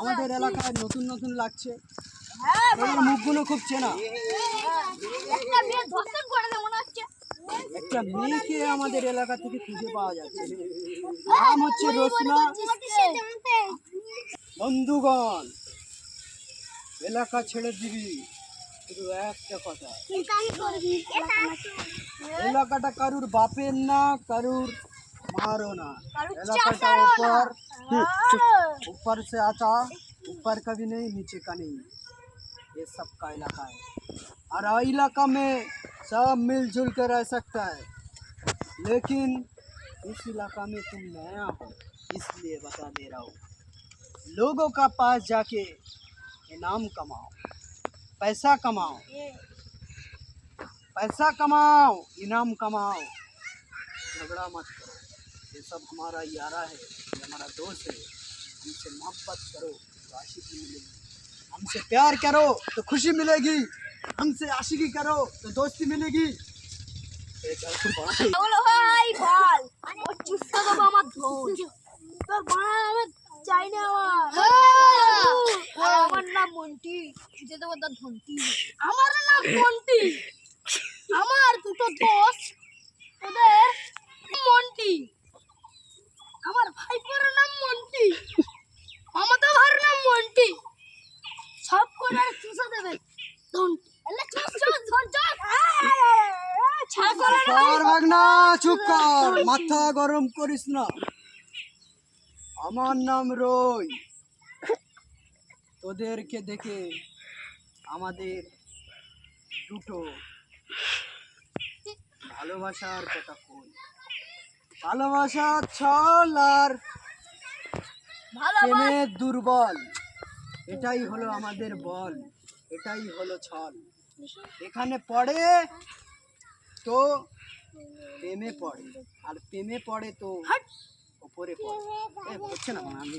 আমাদের এলাকায় নতুন নতুন লাগছে। মুখগুলো খুব চেনা। একটা মেয়েকে আমাদের এলাকা থেকে খুঁজে পাওয়া যাচ্ছে। নাম হচ্ছে রোশনা। বন্ধুগণ এলাকা ছেড়ে দিবি। শুধু একটা কথা। এলাকাটা কারুর বাপের না কারুর মারও না। এলাকাটার উপর ऊपर से आता ऊपर का भी नहीं नीचे का नहीं। ये सबका इलाका है। और इलाका में सब मिलजुल कर रह सकता है। लेकिन इस इलाका में तुम नया हो इसलिए बता दे रहा हूँ। लोगों का पास जाके इनाम कमाओ। पैसा कमाओ। पैसा कमाओ इनाम कमाओ। झगड़ा मत करो। ये सब हमारा यारा है ये हमारा दोस्त है हमसे मोहब्बत करो तो आशिकी मिलेगी हमसे प्यार करो तो खुशी मिलेगी हमसे आशिकी करो तो दोस्ती मिलेगी एक और बात है। বলো ভাই বল ও চুষতে দেবো আমার ধন তোর বাড়া আমি চাই না আমার আর আমার নাম মন্টি চুষতে দেবো তোর ধনটি আমার নাম মন্টি আমার দুটো দোষ চুপ কর। মাথা গরম করিস না। আমার নাম রই। তোদেরকে দেখে আমাদের দুটো ভালোবাসার কথা কই। ভালোবাসার ছল আর প্রেমের দুর্বল। এটাই হলো আমাদের বল এটাই হলো ছল। এখানে পড়ে তো প্রেমে পড়ে আর প্রেমে পড়ে তো ওপরে পড়ে। হচ্ছে না আমি